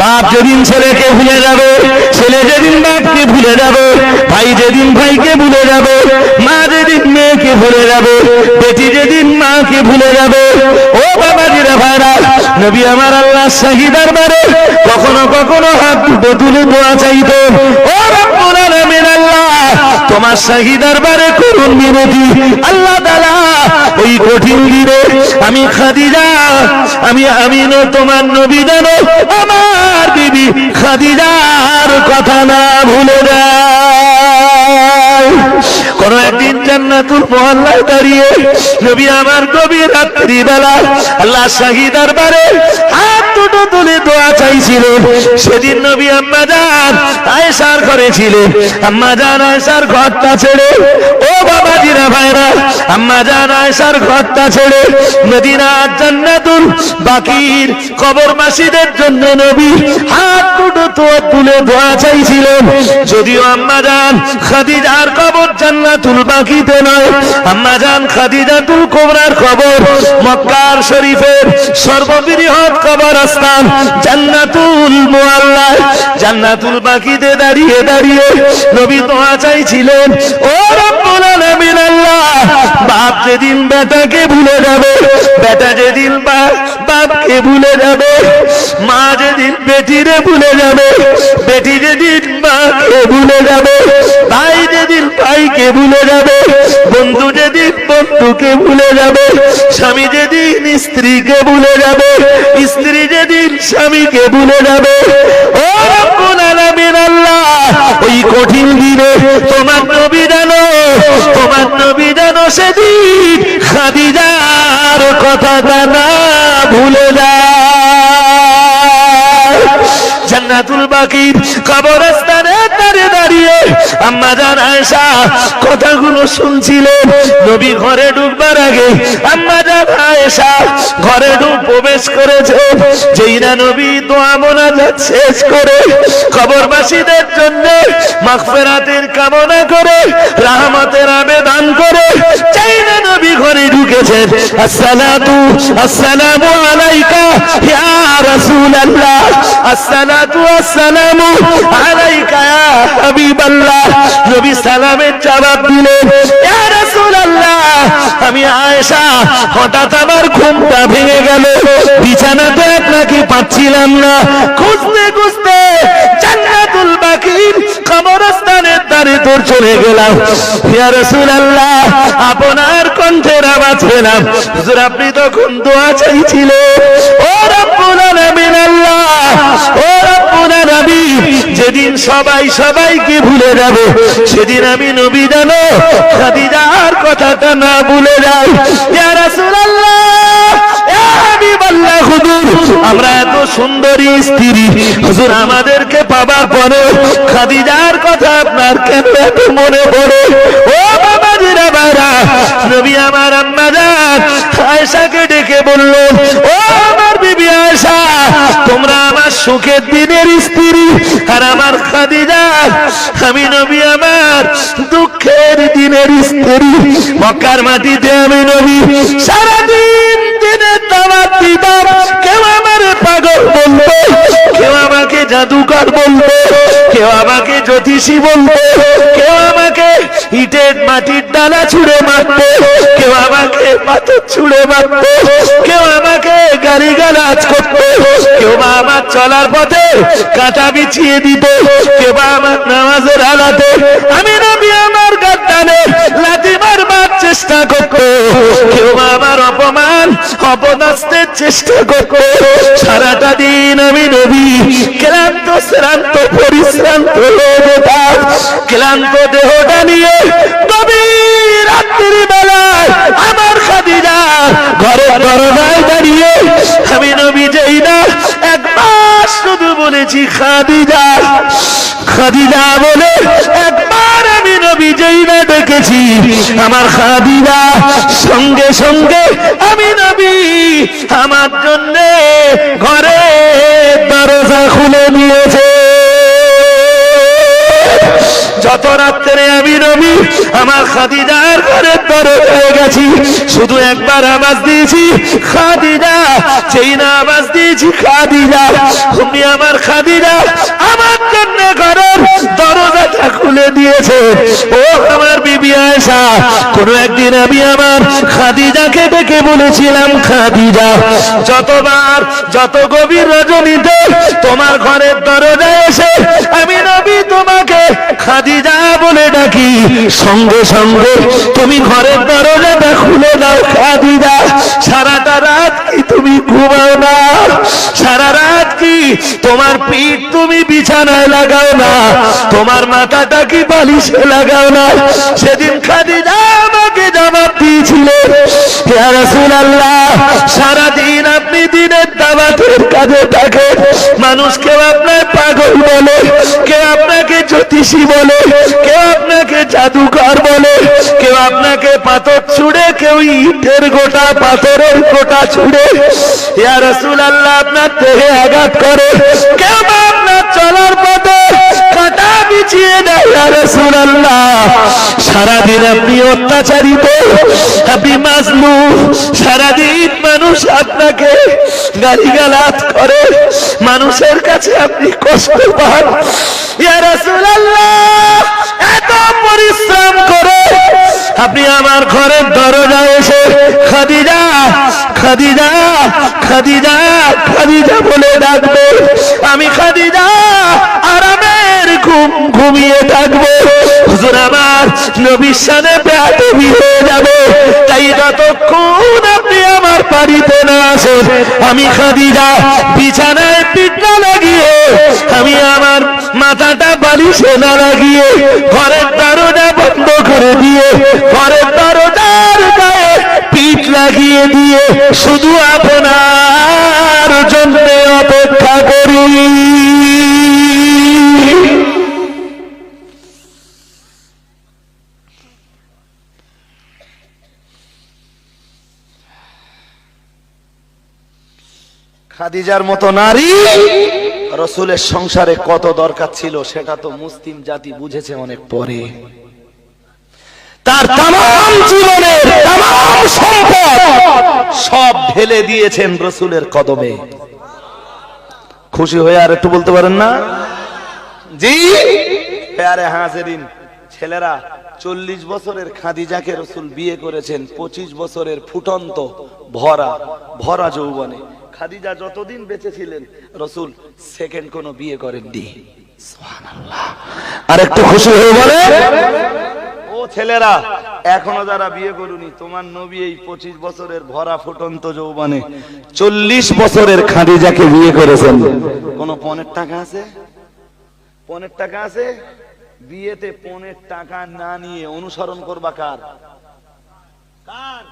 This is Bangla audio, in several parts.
বাপ যেদিন ছেলেকে ভুলে যাবে, ছেলে যেদিন বাপকে ভুলে যাবে, ভাই যেদিন ভাইকে ভুলে যাবে, মা যেদিন মেয়েকে ভুলে যাবে, বেটি যেদিন মাকে ভুলে যাবে, ও বাবা জিরা ভাইরা, নবী আমার আল্লাহ শাহিদার বারে কখনো কখনো হাত দুটো তুলে দোয়া চাইতো। ও আল্লাহ তোমার সাহি দরবারে করুন বিনতি আল্লাহ তাআলা ওই কঠিন দিনে আমি খাদিজা, আমি আমিন তোমার নবী জানো, আমার দিদি খাদিজার কথা না ভুলে যায় কোন একদিন জান্নাতুল মহল্লায় দাঁড়িয়ে নবী আমার গভীর রাত্রি বেলা আল্লাহ শাহী দরবারে হাত দুটো তুলে দোয়া চাইছিলেন সেদিন নবী আম্মা জান আয়েশার ঘরে ছিলেন। আম্মা জান আয়েশার ঘরটা ছেড়ে, ও বাবা আম্মা জান আয়েশার ঘরটা ছেড়ে মদিনা জান্নাতুল বাকির কবর মাসিদের জন্য নবী হাত দুটো তো তুলে দোয়া চাইছিলেন। যদিও আম্মা জান খাদিজার কবর জান্নাতুল বাকিতে নয়, আম্মা জান খাদিজাতুল কোবরার কবর মক্কার শরীফের সর্ববৃহৎ কবরস্থান জান্নাতুল মুআল্লা জান্নাতুল বাকিতে দাঁড়িয়ে দাঁড়িয়ে নবী দোয়া চাইছিলেন, ও আল্লাহ বাপ যেদিন বেটাকে ভুলে যাবে, বেটা যেদিন বাপকে ভুলে যাবে, মা যেদিন বেটিরে ভুলে যাবে, বেটি যেদিন মাকে ভুলে যাবে, ভাই যেদিন ভাইকে ভুলে যাবে, বন্ধু যেদিন বন্ধুকে ভুলে যাবে, স্বামী যেদিন স্ত্রীকে ভুলে যাবে, স্ত্রী যেদিন স্বামীকে ভুলে যাবে। ওই কঠিন দিনে তোমার খাদিজার কথাটা না ভুলে জান্নাতুল বাকির কবরস্থানে দাঁড়িয়ে দাঁড়িয়ে আম্মা জান আয়েশা কথাগুলো শুনছিলেন নবী ঘরে ঢুকবার আগে আম্মা জান আয়েশা ঘরে ঢুক প্রবেশ করেছে। যেই না নবী দোয়া মোনাজাত শেষ করে কবরবাসীদের জন্য মাগফিরাতের কামনা করে, রাহমাতের আবেদন করে যেই না নবী ঘরে ঢুকেছে। আসসালাতু আসসালামু আলাইকা ইয়া রাসূলুল্লাহ। আসসালাতু আসসালামু আলাইকা হাবিবাল্লাহ, নবী সালামের জবাব দিলেন, ইয়া রাসূলুল্লাহ, আমি আয়েশা, হঠাৎ আমার ঘুমটা ভেঙে গেল, বিছানাতে আপনাকে পাচ্ছিলাম না, খুঁজতে খুঁজতে দ্বারে তোর চলে গেলাম। ইয়া রাসূলুল্লাহ, আপনার কণ্ঠের আওয়াজ পেলাম। হুজুর, আপনি তখন দোয়া চাইছিলেন। ও রব্বুল আলামিন আল্লাহ, ও রব্বুল আলামিন, যেদিন সবাই সবাইকে ভুলে যাবে, সেদিন আমি নবী জানো খাদিজার কথাটা না ভুলে যাই। ইয়া রাসূলুল্লাহ ইয়া হাবিবাল্লাহ হুজুর আমরা এত সুন্দরী স্ত্রী। হুজুর, আমাদেরকে পাবার পরে খাদিজার কথা আপনার কেন এত মনে পড়ে? ও বাবা জিরা বারা, নবী আমার আম্মা যান, আয়েশাকে ডেকে বলল, ও আমার বিবি আয়েশা, তোমরা আমার সুখের দিনের স্ত্রী আর আমার আমি নবী আমার দুঃখের দিনের স্ত্রী। মক্কার মাটিতে আমি নবী, সারাদিন দিনের দাওয়াত দিতাম কেউ আমার পাগল বলতো কেউ আমাকে জাদুকর বলতো, কেউ আমাকে জ্যোতিষী বলতো, কেউ আমাকে ইটের মাটির ডালা ছুঁড়ে মারতো, কেউ আমাকে পাথর ছুঁড়ে মারতো, কেউ আমাকে গাড়ি গালাজ করতো, কেউ বা আমার চলার পথে কাঁটা বিছিয়ে দিত, কেউ বা আমার নামাজের আলাতে। আমি নবী আমার গাদ্দানে চেষ্টা করতো। কেউ আমার অপমান, অপদস্থের চেষ্টা করতো। সারাটা দিন আমি নবী, ক্লান্ত, শ্রান্ত, পরিশ্রান্ত ক্লান্ত দেহটা নিয়ে গভীর রাত্রি খাদিজা। খাদিজা বলে আমার খাদিজা, সঙ্গে সঙ্গে আমি নবী। আমার জন্য ঘরে দরজা খুলে দিয়েছে যত রাত্রে আমি নবী, আমার খাদিজার ঘরের দরে হয়ে গেছি। শুধু একবার আওয়াজ দিয়েছি, খাদিজা, যেই না আওয়াজ দিয়েছি, খাদিজা। তুমি আমার খাদিজা, আমার জন্য ঘরের দরজাটা খুলে দিয়েছে। ও আমার বিবি আয়সা কোনো একদিন আমি আমার খাদিজাকে ডেকে বলেছিলাম, খাদিজা, যতবার, যত গভীর রজনীতে তোমার ঘরের দরজা এসে খাদিজা বলে ডাকি, সঙ্গে সঙ্গে তুমি ঘরের দরজাটা খুলে দাও খাদিজা। সারাটা রাত কি তুমি ঘুমাও না? সারা রাত কি তোমার পিঠ তুমি বিছানায় লাগাও না? তোমার মাথাটা কি বালিশে লাগাও না? সেদিন খাদিজা জবাব দিয়েছিলেন সারাদিন আপনি দিনের দাওয়াতের কাজে থাকেন। মানুষ কেউ আপনার পাগল বলে কেউ আপনাকে জ্যোতিষী বলে কেউ আপনাকে জাদুকর বলে কেউ আপনাকে পাথর ছুড়ে, কেউ ইটের গোটা, পাথরের গোটা ছুড়ে। ইয়া রাসূলুল্লাহ, আপনার দেহে আঘাত করে। কেউ আপনার চলার পথে কাটা বিছিয়ে দেয়। ইয়া রাসূলুল্লাহ সারাদিন আপনি অত্যাচারিত। আপনি মাজলু সারাদিন মানুষ আপনাকে গালিগালাজ করে। মানুষের কাছে আপনি কষ্ট পান। এত পরিশ্রম করে আপনি আমার ঘরের দরজায় এসে খাদিজা খাদিজা খাদিজা খাদিজা বলে ডাকবে। আমি খাদিজা, আরামের ঘুম ঘুমিয়ে থাকব। হুজুর আমার, নবীর সাথে বেয়াদবি হয়ে যাবে। তাই যতক্ষণ আপনি আমার বাড়িতে না আসেন, আমি খাদিজা, বিছানায় পিঠা লাগিয়ে, আমি আমার মাথাটা বালিশে না লাগিয়ে, ঘরের দরজা বন্ধ করে দিয়ে, ঘরের দরজার গায়ে পিঠ লাগিয়ে দিয়ে শুধু আপনার জন্য অপেক্ষা করি। খাদিজার মতো নারী, রসুলের সংসারে কত দরকার ছিল সেটা তো মুসলিম জাতি বুঝেছে অনেক পরে। তার তাম জীবনের সব ঢেলে দিয়েছেন রসুলের কদমে। খুশি হয়ে আর একটু বলতে পারেন না? জি আরে হাজেরিন, ছেলেরা চল্লিশ বছরের খাদিজাকে রসুল বিয়ে করেছেন, পঁচিশ বছরের ফুটন্ত ভরা ভরা যৌবনে। খাদিজা যতদিন বেঁচে ছিলেন, রসুল সেকেন্ড কোনো বিয়ে করেননি। আর একটু খুশি হয়ে বলে ও ছেলেরা, এখনও যারা বিয়ে করুনি, তোমার নবী এই পঁচিশ বছরের ভরা ফুটন্ত যৌবনে চল্লিশ বছরের খাদিজাকে বিয়ে করেছেন। কোন পনেরো টাকা আছে? পনেরো টাকা আছে? বিয়েতে পনেরো টাকা না নিয়ে অনুসরণ করবা কার? কার?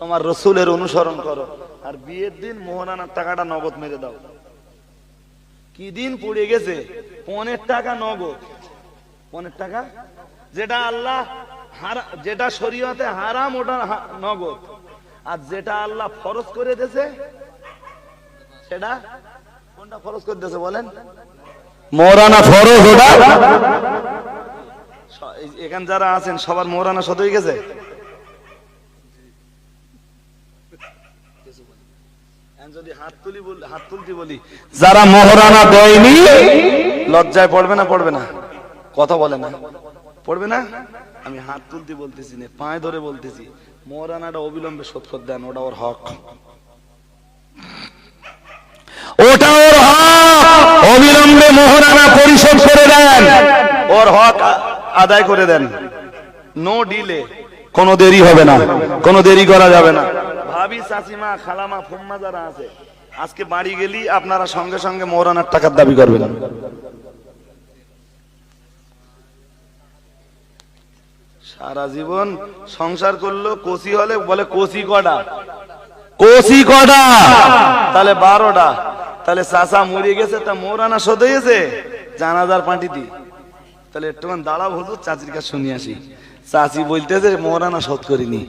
তোমার রসুলের অনুসরণ করো। আর বিয়ের দিন মোহরানার টাকাটা নগদ মেরে দাও। কি দিন পড়ে গেছে? পনেরো টাকা নগদ। পনেরো টাকা? যেটা আল্লাহ যেটা শরীয়তে হারাম ওটা নগদ। আর যেটা আল্লাহ ফরজ করে দিয়েছে সেটা কোনটা ফরজ করে দিয়েছে বলেন? মোরানা ফরজ ওটা? এখানে যারা আছেন সবার মোরানা শত হয়ে গেছে? যদি হাত তুলি হাত তুলতে বলি যারা মোহরানা দেয়নি লজ্জায় পড়বে না পড়বে না। কথা বলে না। পড়বে না? আমি হাত তুলতে বলতেছি না পায়ে ধরে বলতেছি মোহরানাটা অবিলম্বে শোধ করে দেন ওটা ওর হক। ওটা ওর হক। অবিলম্বে মোহরানা পরিশোধ করে দেন। ওর হক আদায় করে দেন। নো ডিলে কোনো দেরি হবে না। কোনো দেরি করা যাবে না। ভাবি চাচিমা খালামা ফুম্মা যারা আছে আজকে বাড়ি গেলি আপনারা সঙ্গে সঙ্গে মোহরানার টাকার দাবি করবেন। সারা জীবন সংসার করল কোসি হলে বলে কোসি কটা? কোসি কটা? তাহলে বারোটা। তাহলে চাষা মরে গেছে তা মোরানা শোধ হয়েছে জানাজার পাটি দি। তাহলে একটুখান দাঁড়াও হুজুর চাচির কাছে শুনি আসি। চাচি বলতেছে মোরানা শোধ করিনি।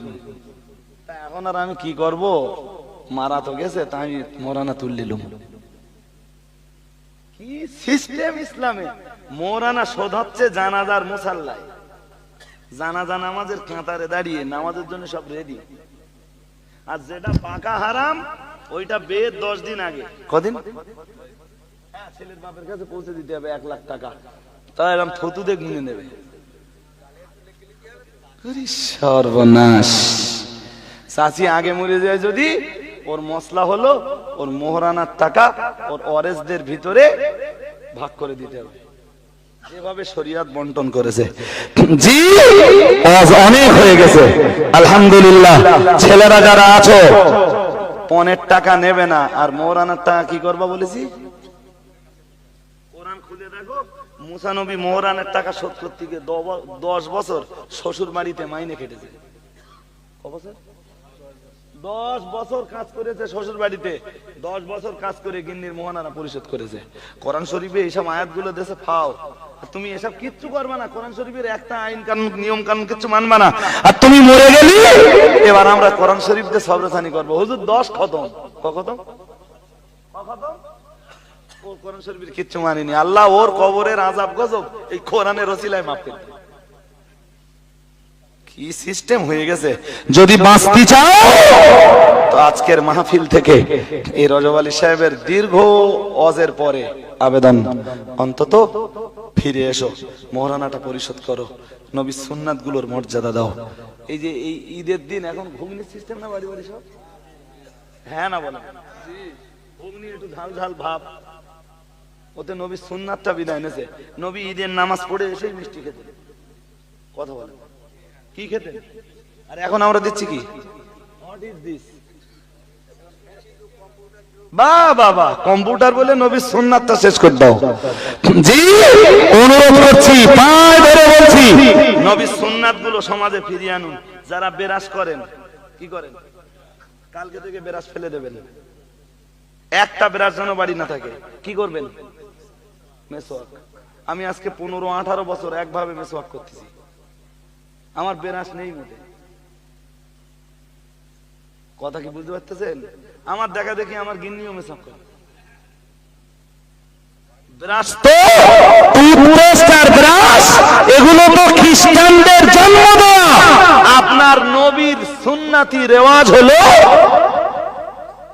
তা এখন আর আমি কি করব? মারা তো গেছে তাই আমি মোরানা তুললিলুম। কি সিস্টেম ইসলামে? মোরানা শোধ হচ্ছে জানাজার মুসাল্লায়। জানাজা নামাজের কাঁতারে দাঁড়িয়ে নামাজের জন্য সব রেডি আর যেটা পাকা হারাম ওইটা বের দশ দিন আগে। কদিন? হ্যাঁ, ছেলের বাপের কাছে পৌঁছে দিতে হবে এক লাখ টাকা। তাই এরকম থতুতে গুনে নেবে। সর্বনাশ। চাচি আগে মরে যায় যদি, ওর মশলা হলো ওর মোহরানার টাকা, ওর অরেজদের ভিতরে ভাগ করে দিতে হবে। বন্টন টাকা নেবে না। আর মোহরানার টাকা কি করবা বলেছি? খুলে দেখো টাকা দশ বছর শ্বশুর বাড়িতে মাইনে কেটেছে। ক বছর? দশ বছর কাজ করেছে শ্বশুর বাড়িতে দশ বছর কাজ করে গিন্নির মোহনানা পরিশোধ করেছে। কোরআন শরীফে এইসব আয়াতগুলো দেশে ফাও আর তুমি এসব কিচ্ছু করবে না। কোরআন শরীফের একটা আইন কানুন, নিয়ম কানুন কিচ্ছু মানবে না। আর তুমি মরে গেলি এবার আমরা কোরআন শরীফ দিয়ে সবরাসানি করব। হুজুর, দশ খতম। ক খতম? ক খতম? ও কোরআন শরীফের কিচ্ছু মানিনি। আল্লাহ ওর কবরের আজাব গজব। এই কোরআনের রসিলায় মাফ করে দেয়। কি সিস্টেম হয়ে গেছে? যদি বাঁচতে চাও। তো আজকের মাহফিল থেকে এই রজব আলী সাহেবের দীর্ঘ অজের পরে আবেদন। অন্তত ফিরে এসো মহারানাটা পরিশোধ করো নবী সুন্নাতগুলোর মর্যাদা দাও। এই যে এই ঈদের দিন এখন ঘুগনি সিস্টেম না বাড়ি বাড়ি সব? হ্যাঁ না বলে ঘুগনি একটু ঝাল ঝাল ভাব। ওতে নবী সুন্নাতটা বিদায় এনেছে নবী ঈদের নামাজ পড়ে এসেই মিষ্টি খেতে। কথা বলে কি খেতে? আর এখন আমরা দিচ্ছি কি? What is this? বাহ বাবা কম্পিউটার বলে নবীর সুন্নাতটা শেষ করে দাও। জি অনুরোধ করছি পায়ে ধরে বলছি নবীর সুন্নাত সমাজে ফিরিয়ে আনুন। যারা বেরাস করেন কি করেন? কালকে থেকে বেরাস ফেলে দেবেন। একটা বেরাস যেন বাড়ি না থাকে। কি করবেন? মেসোয়াক আমি আজকে পনেরো আঠারো বছর একভাবে মেসোয়াক করতেছি। আমার বেরাস নেই মোটে। কথা কি বুঝতে পারতেছেন? আমার দেখা দেখি আমার গিন্নিও মেসওয়াক করে। ব্রাশ তো টুথপেস্ট আর ব্রাশ এগুলো তো খ্রিস্টানদের জন্ম দেওয়া আপনার নবীর সুন্নাতি রেওয়াজ হলো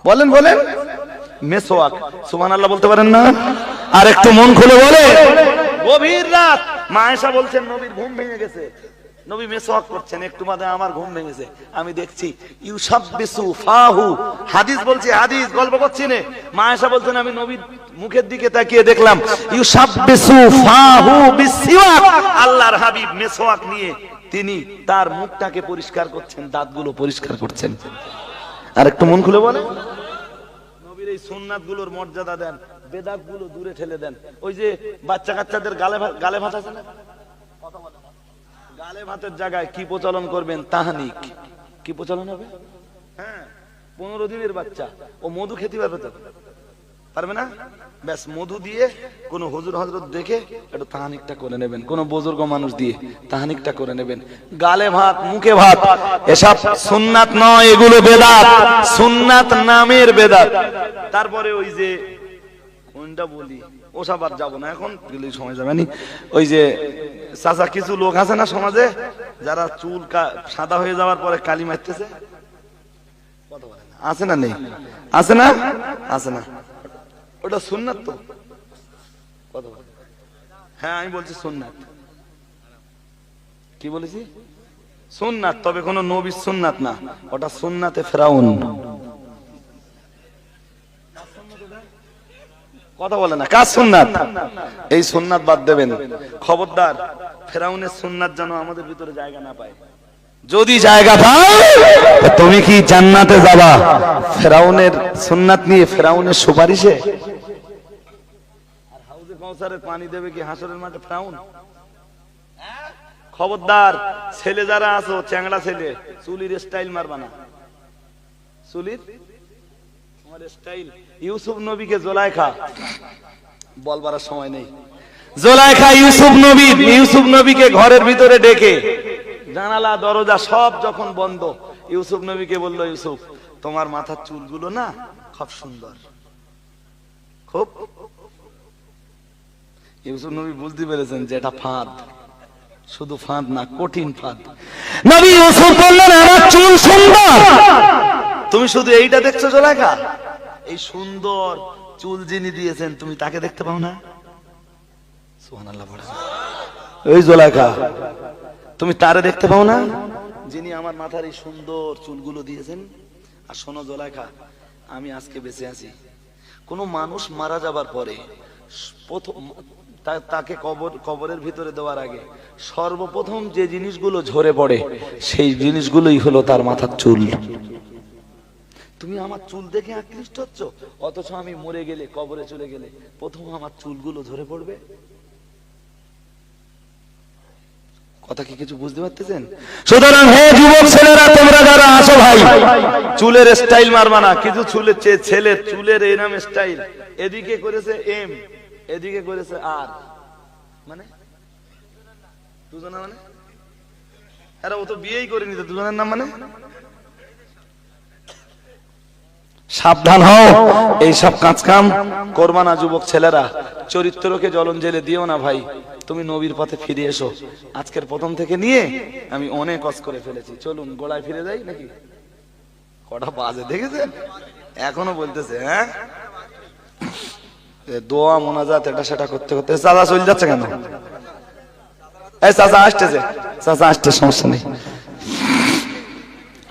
বলেন বলেন। মেসোয়াক। সুবহানাল্লাহ বলতে পারেন না? আর একটু মন খুলে বলে গভীর রাত। মা এসা বলছেন নবীর ঘুম ভেঙে গেছে। নবী মেসওয়াক করছেন একটু বাদে আমার ঘুম ভেঙেছে। আমি দেখছি ফাহু। হাদিস বলছি, হাদিস, গল্প করছি মা বলছেন, আমি নবীর মুখের দিকে তাকিয়ে দেখলাম ফাহু আল্লাহর হাবিব মেসওয়াক নিয়ে তিনি তার মুখটাকে পরিষ্কার করছেন, দাঁতগুলো পরিষ্কার করছেন। আর একটু মন খুলে বলে নবীর এই সুন্নাতগুলোর মর্যাদা দেন বেদাতগুলো দূরে ঠেলে দেন। ওই যে বাচ্চা কাচ্চাদের গালে গালে ভাত আছে না। গালে ভাতের জায়গায় কি প্রচলন করবেন? তাহানিক। কি প্রচলন হবে? হ্যাঁ পনেরো দিনের বাচ্চা। ও মধু খেতে পারবে তো? পারবে না? ব্যাস, মধু দিয়ে কোন হুজুর হজরত দেখে একটু তাহানিকটা করে নেবেন। কোন বুজুর্গ মানুষ দিয়ে তাহানিকটা করে নেবেন। গালে ভাত, মুখে ভাত, এসব সুন্নাত নয়, এগুলো বেদাত। সুন্নাত নামের বেদাত। তারপরে ওই যে কোনটা বলি? ওসব আর যাব না, এখন গেলে সময় যাবে। নি ওই যে চাচা, কিছু লোক আছে না সমাজে, যারা চুল সাদা হয়ে যাওয়ার পরে কালি মারতেছে? আছে না নেই? আছে না? আছে না। ওটা সুন্নাত তো? হ্যাঁ আমি বলছি সুন্নাত। কি বলেছি? সুন্নাত, তবে কোন নবীর সুন্নাত না। ওটা সুন্নাতে ফেরাউন। কথা বলে না। কাজ সুন্নাত? এই সুন্নাত বাদ দেবেন। খবরদার, ফেরাউনের সুন্নাত যেন আমাদের ভিতরে জায়গা না পায়। যদি জায়গা পাও তুমি কি জান্নাতে যাবা? ফেরাউনের সুন্নাত নিয়ে ফেরাউনের সুপারিশে? পানি দেবে কি হাসরের মাঠে ফেরাউন? খবরদার, ছেলে যারা আছো, চ্যাংড়া ছেলে, চুলির স্টাইল মারবা না। চুলির? তোমার স্টাইল ইউসুফ নবীকে জোলাইখা। বলবার সময় নেই। জোলাইখা ইউসুফ নবী ইউসুফ নবীকে ঘরের ভিতরে ডেকে। জানালা দরজা সব যখন বন্ধ ইউসুফ নবীকে বলল ইউসুফ তোমার মাথার চুলগুলো না খুব সুন্দর। খুব? ইউসুফ নবী বুঝতে পেরেছেন যে এটা ফাঁদ। শুধু ফাঁদ না কঠিন ফাঁদ। নবী ইউসুফ বললেন আমার চুল সুন্দর। তুমি শুধু এইটা দেখছ জোলাইখা? এই সুন্দর চুল যিনি দিয়েছেন, তুমি তাকে দেখতে পাও না? ওই জোলাইখা তুমি তারে দেখতে পাও না? যিনি আমার মাথার এই সুন্দর চুলগুলো দিয়েছেন, আর শোনো জোলাইখা আমি আজকে বেঁচে আছি। কোন মানুষ মারা যাবার পরে প্রথম তাকে কবর, কবরের ভিতরে দেওয়ার আগে সর্বপ্রথম যে জিনিসগুলো ঝরে পড়ে, সেই জিনিসগুলোই হলো তার মাথার চুল। তুমি আমার চুল দেখে আকৃষ্ট হচ্ছ? অথচ আমি মরে গেলে, কবরে চলে গেলে প্রথম আমার চুলগুলো ধরে পড়বে? কথা কি কিছু বুঝতে পারতেছেন? সুতরাং হে যুবক ছেলেরা, তোমরা যারা আছো ভাই, চুলের স্টাইল মারবা না কিছু চুলের ছেলের, চুলের এই নাম স্টাইল এদিকে করেছে এম এদিকে করেছে আর মানে? দুজনা মানে? আরে ও তো বিয়েই করে নিতে দুজনের নাম মানে? সাবধান হও। এইসব কাজ কাম করবা না যুবক ছেলেরা। চরিত্রকে জ্বলন জেলে দিও না ভাই। তুমি নবীর পথে ফিরে এসো। আজকের প্রথম থেকে নিয়ে আমি অনেক কষ্ট করে ফেলেছি। চলুন, গোড়ায় ফিরে যাই নাকি? কটা বাজে, দেখেছেন? এখনও বলতেছে হ্যাঁ? দোয়া, মোনাজাত, এটা সেটা করতে করতে। চাচা চলে যাচ্ছে কেন? এই চাচা আসতেছে। চাচা আসতে সমস্যা নেই।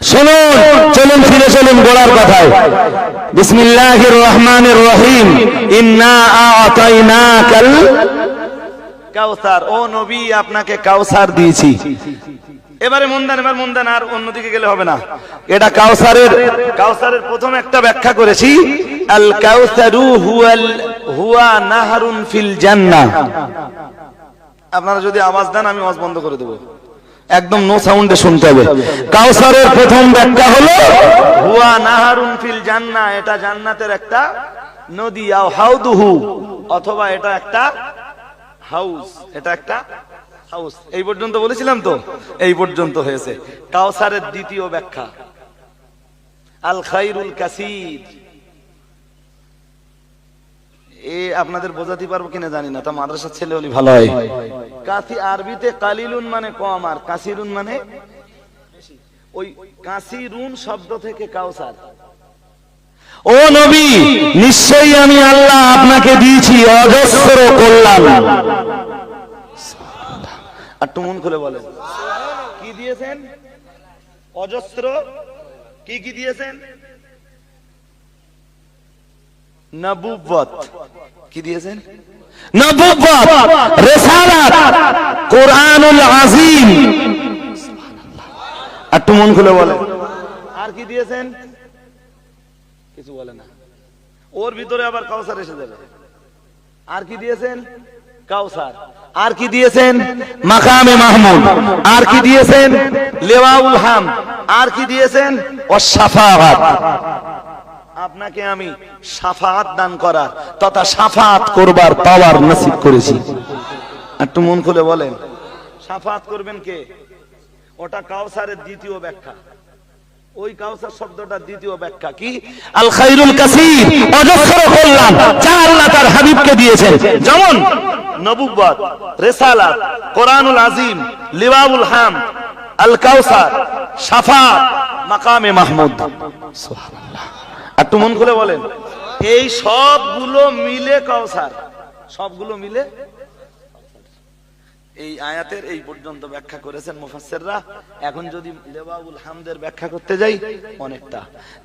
শুনুন, চলুন ফিরে চলুন গোড়ার কথায়। বিসমিল্লাহির রহমানির রহিম ইন্না কাউসার, ও নবী, আপনাকে কাউসার দিয়েছি। এবারে মন্দান এবার মন্দান আর অন্যদিকে গেলে হবে না। এটা কাউসারের কাউসারের প্রথম একটা ব্যাখ্যা করেছি। আল কাউসারু হুয়াল হুয়া নাহারুন ফিল আপনারা যদি আওয়াজ দেন, আমি আওয়াজ বন্ধ করে দেবো। একদম নো সাউন্ডে শুনতে হবে। কাউসারের প্রথম ব্যাখ্যা হলো, হুয়া নাহারুন ফিল জান্নাহ, এটা জান্নাতের একটা নদী, আও হাউদুহু, অথবা এটা একটা হাউস, এটা একটা হাউস। এই পর্যন্ত বলেছিলাম তো? এই পর্যন্ত হয়েছে। কাউসারের দ্বিতীয় ব্যাখ্যা, আল খাইরুল কাসির। এ আপনাদের বোঝাতে পারব কিনা জানি না তা মাদ্রাসার ছেলে হলে ভালো হয়। কাসি আরবিতে কালিলুন মানে কম আর কাসিরুন মানে ওই কাসিরুন শব্দ থেকে কাউসার। ও নবী নিশ্চয়ই আমি আল্লাহ আপনাকে দিয়েছি অজস্র কল্যাণ। আর টুমুন খুলে বলেন। কি দিয়েছেন? অজস্র? কি কি দিয়েছেন? নবুবত কি দিয়েছেন? রিসালাত কোরআনুল একটু মন খুলে বলেন। আর কি দিয়েছেন? কিছু বলে না। ওর ভিতরে আবার কাউসার এসে যাবে। আর কি দিয়েছেন? কাউসার। আর কি দিয়েছেন? মাকামে মাহমুদ। আর কি দিয়েছেন? লেওয়াউল হাম। আর কি দিয়েছেন? অসাফাত আপনাকে আমি সাফাত দান করার তথা সাফাত করবার পাওয়ার নসিব করেছি। একটু মন খুলে বলেন, সাফাত করবেন কে? ওটা কাউসারের দ্বিতীয় ব্যাখ্যা। ওই কাউসার শব্দটা দ্বিতীয় ব্যাখ্যা কি? আল খাইরুল কাসির, অজস্র কল্যাণ, যা আল্লাহ তার হাবিবকে দিয়েছেন। যেমন নবুব্বত রেসালাত, কোরআনুল আজিম লিওয়াউল হাম, আল কাউসার, সাফাত, মাকামে মাহমুদ। একটু মন খুলে বলেন। এই সবগুলো মিলে কাউসার সবগুলো মিলে? এই আয়াতের এই পর্যন্ত ব্যাখ্যা করেছেন মুফাসসিররা। এখন যদি লেবাউল হামদের ব্যাখ্যা করতে যাই, অনেকটা।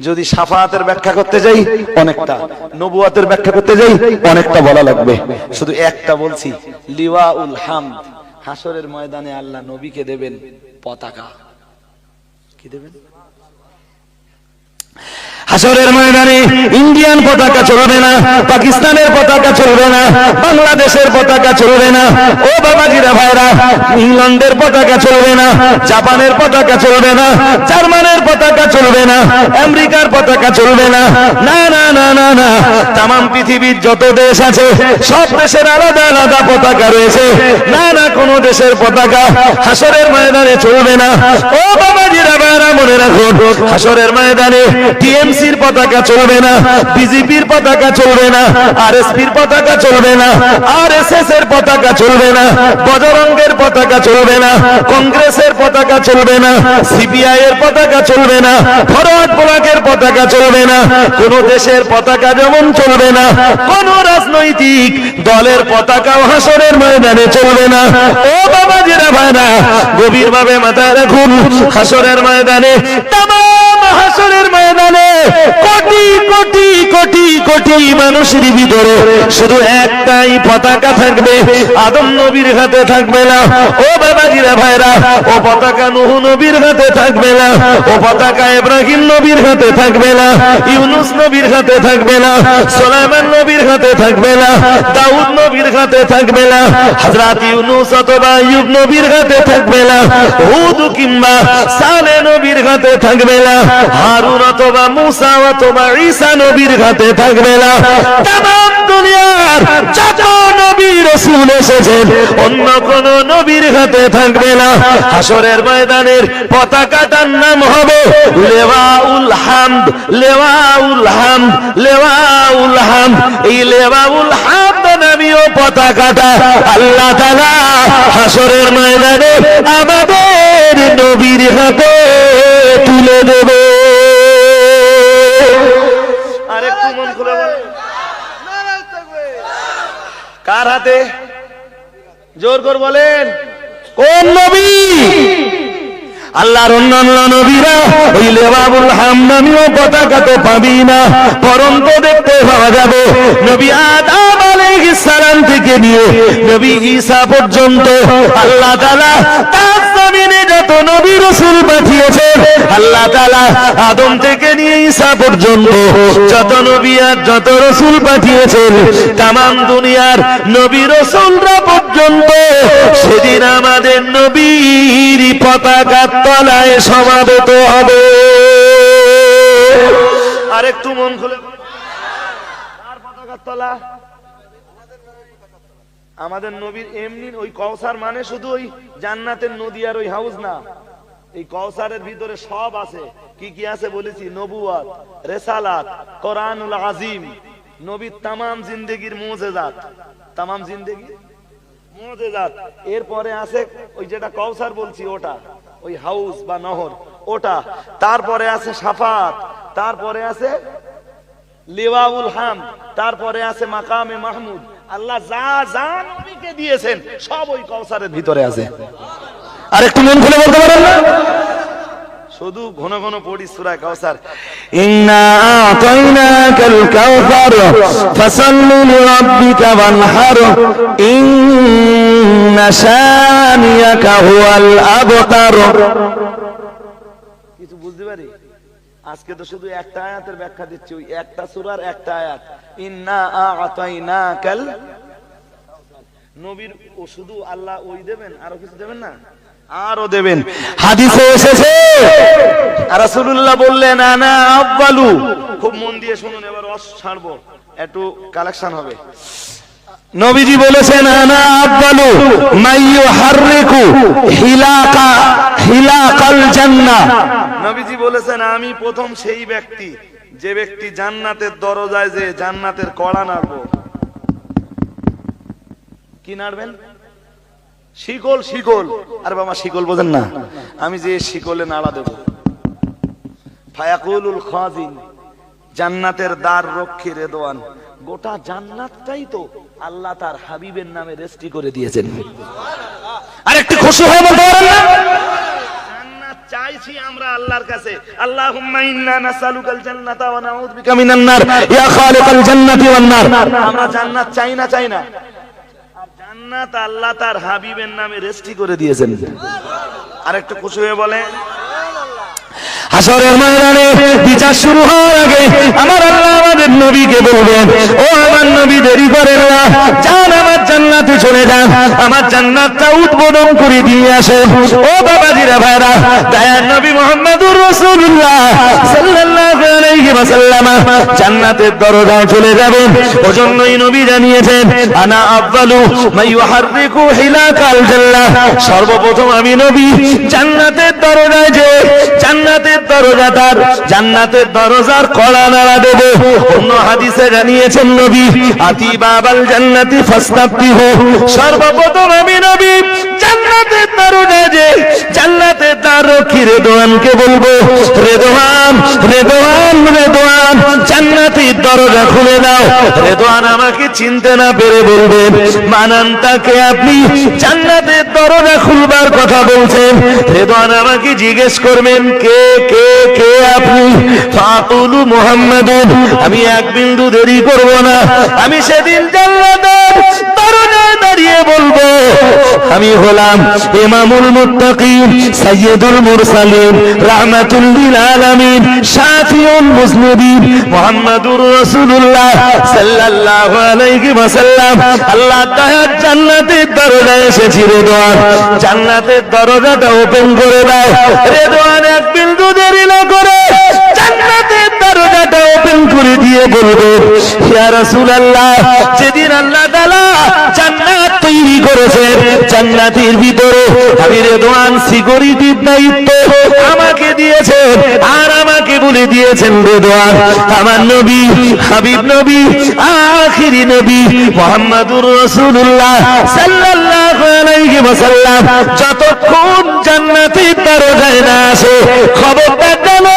যদি সাফায়াতের ব্যাখ্যা করতে যাই, অনেকটা। নবুয়াতের ব্যাখ্যা করতে যাই, অনেকটা বলা লাগবে। শুধু একটা বলছি লিওয়াউল হামদ হাসরের ময়দানে আল্লাহ নবীকে দেবেন পতাকা। কি দেবেন? হাসরের ময়দানে ইন্ডিয়ান পতাকা চলবে না, পাকিস্তানের পতাকা চলবে না, বাংলাদেশের পতাকা চলবে না। ও বাবাজিরা ভাইরা, ইংল্যান্ডের পতাকা চলবে না, জাপানের পতাকা চলবে না, জার্মানের পতাকা চলবে না, আমেরিকার পতাকা চলবে না। না না না না না তাম পৃথিবীর যত দেশ আছে, সব দেশের আলাদা আলাদা পতাকা রয়েছে। না না, কোন দেশের পতাকা হাসরের ময়দানে চলবে না। ও বাবাজিরা ভাইরা, মনে রাখুন, হাসরের ময়দানে টিএমসি এনসিপির পতাকা চলবে না, বিজেপির পতাকা চলবে না, আরএসপির পতাকা চলবে না আরএসএস এর পতাকা চলবে না, বজরঙ্গের পতাকা চলবে না, কংগ্রেসের পতাকা চলবে না সিপিআই এর পতাকা চলবে না ফরওয়ার্ড ব্লকের পতাকা চলবে না, কোন দেশের পতাকা যেমন চলবে না, কোন রাজনৈতিক দলের পতাকাও হাসরের ময়দানে চলবে না। ও বাবা, জিরা ভাইরা গভীর ভাবে মাথায় রাখুন, হাসরের ময়দানে ময়দানে কোটি কোটি কোটি কোটি মানুষের ভিতরে শুধু একটাই পতাকা থাকবে। আদম নবীর হাতে থাকবে না। ও বাবাজিরা ভাইরা, ও পতাকা নুহ নবীর হাতে থাকবে না। ও পতাকা ইব্রাহিম নবীর হাতে থাকবে না। ইউনুস নবীর হাতে থাকবে না। সোলাইমান নবীর হাতে থাকবে না। দাউদ নবীর হাতে থাকবে না। হযরত ইউনুস অথবা আইয়ুব নবীর হাতে থাকবে না। হুদ কিংবা সালে নবীর হাতে থাকবে না। হারুন অথবা মুসা অন্য কোন নবীর হাতে থাকবে না। হাসরের ময়দানের পতাকাটার নাম হবে লেওয়াউল হামদ লেওয়াউল হামদ লেওয়াউল হামদ। লেওয়াউল হামদ নামীয় পতাকাটা আল্লাহ তাআলা হাসরের ময়দানে আমাদের নবীর হাতে তুলে দেবে। কার হাতে? জোর কর বলেন। কোন নবী? আল্লাহর অন্যান্য নবীরা ওই লেবাবুল হামদামিও পতাকা তো পাবি না। পরন্ত দেখতে পাওয়া যাবে। নবী আদম থেকে নিয়ে নবী ঈসা পর্যন্ত আল্লাহ তাআলা তার জমিনে যত নবী রাসূল পাঠিয়েছেন, আল্লাহ তাআলা আদম থেকে নিয়ে ঈসা পর্যন্ত যত নবী আর যত রাসূল পাঠিয়েছেন, তামাম দুনিয়ার নবী রাসূলরা পর্যন্ত সেদিন আমাদের নবীর পতাকা তলায় সমাবেত হবে। আরেকটু মন খুলে। তলা। আমাদের নবীর এমনি ওই কওসার মানে শুধু ওই জান্নাতের নদী আর ওই হাউস না, এই কওসারের ভিতরে সব আছে। কি কি আছে বলেছি? নবুয়াত রেসালাত, কোরআনুল আজিম, নবীর তামাম জিন্দেগির মুজেজাত। তাম জিন্দেগি মুজেজাত। এরপরে আছে ওই যেটা কৌসার বলছি ওটা। ওই হাউস বা নহর, ওটা। তারপরে আছে সাফাত, তারপরে আছে লিওয়াউল হাম, তারপরে আছে মাকামে মাহমুদ। আল্লাহ যা যা নবীকে দিয়েছেন, সব ওই কওসারের ভিতরে আছে। আর একটু মন খুলে বলতে পারেন না? শুধু ঘন ঘন পড়ি সূরা কাউসার ইন্না আতাইনাকাল কাউসার ফাসাল্লি লিরাব্বিকা ওয়ানহার আবতার কিছু বুঝতে পারি? আজকে তো শুধু একটা আয়াতের ব্যাখ্যা দিচ্ছি, ওই একটা সূরার একটা আয়াত। ইন্না আতাইনাকাল নবীর ও শুধু আল্লাহ ওই দেবেন, আরও কিছু দেবেন না? আরও দেবেন। হাদিসে এসেছে রাসূলুল্লাহ বললেন, আনা আব্বালু। খুব মন দিয়ে শুনুন, এবার অস ছাড়বো, একটু কালেকশন হবে। নবীজি বলেছেন, আনা আব্বালু মাইয়ু হাররিকু হিলাকা, হিলাকাল জান্নাহ। নবীজি বলেছেন, আমি প্রথম সেই ব্যক্তি, যে ব্যক্তি জান্নাতের দরজায় যে জান্নাতের কড়া নাড়বো। কি নাড়বেন? শিকল শিকল। আর বাবা, শিকল বোঝেন না। আমি যে শিকলে নাড়া দেব। ফায়াকুলুল খাজিন, জান্নাতের দ্বার রক্ষী রেদওয়ান। গোটা জান্নাতটাই তো আল্লাহ তার হাবিবের নামে রেস্টি করে দিয়েছেন। আর একটু খুশি হয়ে বলতে পারেন না? আর একটু খুশি হয়ে বলে হাসরের ময়দানে বিচার শুরু হওয়ার আগে আমার আল্লাহ আমাদের নবীকে বলবেন, ও আমার নবী, দেরি করেন না। যান আমার জান্নাতে চলে যান। আমার জান্নাতটা উদ্বোধন করে দিয়ে আসেন। ও বাবাজিরা ভাইরা, দয়ার নবী মোহাম্মদুর রসুল্লাহ জান্নাতের দরজায় চলে যাবেন। ওজন্যই নবী জানিয়েছেন, আনা আফদালু সর্বপ্রথম আমি নবী, জান্নাতের দরজায় যে, জান্নাতের দরজা তার, জান্নাতের দরজার কড়া নাড়া দেব। অন্য হাদিসে জানিয়েছেন নবী আতি বাবাল জান্নাতি ফাস্তাফতিহু। সর্বপ্রথম আমি নবী, জান্নাতের দরজা যে, জান্নাতের দ্বার রক্ষী রেদোয়ানকে বলব, রেদোয়ান রেদোয়ান রেদোয়ান দরজা খুলে দাও। রেদোয়ান আমাকে চিনতে না পেরে বলবে মানান তাকে আপনি জান্নাতের দরজা খুলবার কথা বলছেন। রেদোয়ান আমাকে জিজ্ঞেস করবেন, কে কে কে আপনি? ফাতুলু মুহাম্মাদুন, আমি এক বিন্দু দেরি করব না। আমি সেদিন জান্নাতের আমি হলাম ইমামুল মুত্তাকিন, সাইয়্যিদুল মুরসালিন, রাহমাতুল লিল আলামিন, শাফিউল মুসলিমিন, মুহাম্মাদুর রাসূলুল্লাহ সাল্লাল্লাহু আলাইহি ওয়াসাল্লাম। আল্লাহ তাআলা জান্নাতের দরজায় এসেছি রেদওয়ান জান্নাতের দরজাটা ওপেন করে দাও। রেদওয়ান এক বিন্দু দেরি না করে। ওপেন করে দিয়ে বলবে, ইয়া রাসূলুল্লাহ, যেদিন আল্লাহ তাআলা জান্নাত তৈরি করেছে জান্নাতের ভিতরে আমি রেদওয়ান সিকিউরিটির দায়িত্ব আমাকে দিয়েছেন আর আমাকে বলে দিয়েছেন রেদওয়ান, আমার নবী, হাবিব নবী, আখিরি নবী মুহাম্মাদুর রাসূলুল্লাহ সাল্লাল্লাহু আলাইহি ওয়াসাল্লাম, যতক্ষণ জান্নাতের দরজায় না আসে, খবরদার জানো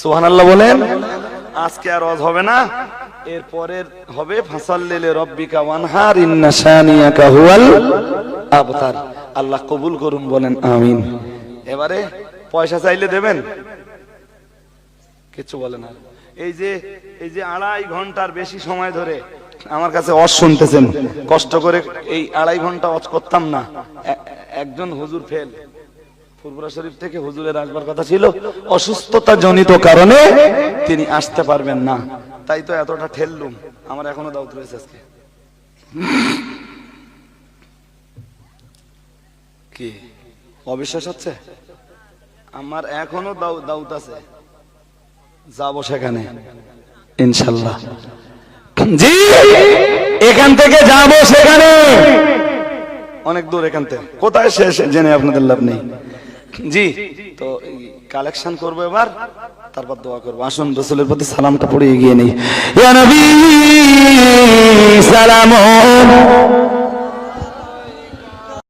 সুবহানাল্লাহ বলেন। আজকে আর অজ হবে না। এর পরের হবে, ফাসাল্লিলে রব্বিকা ওয়ানহার ইন্না শানিয়াকা হুয়াল আবতার। আল্লাহ কবুল করুন বলেন, আমিন। এবারে পয়সা চাইলে দেবেন? কিছু বলে না। এই যে এই যে আড়াই ঘণ্টার বেশি সময় ধরে আমার কাছে অস শুনতেছেন, কষ্ট করে এই আড়াই ঘণ্টা অজ করতাম না। একজন হুজুর ফেল। শরীফ থেকে হুজুরের আসবার কথা ছিল। অসুস্থতা জনিত কারণে তিনি আসতে পারবেন না। তাই তো এতটা ঠেললুম। আমার এখনও দাউত রয়েছে আজকে। কি? অবিশ্বাস হচ্ছে? আমার এখনও দাউত আছে। যাব সেখানে। ইনশাল্লাহ। জি! এখান থেকে যাব সেখানে! অনেক দূর এখান থেকে। কোথায় শেষ জেনে আপনাদের লাভ নেই। জি তো কালেকশন করব এবার তারপর দোয়া করব। আসুন রসুলের প্রতি সালামটা পড়ে এগিয়ে নেই। সালাম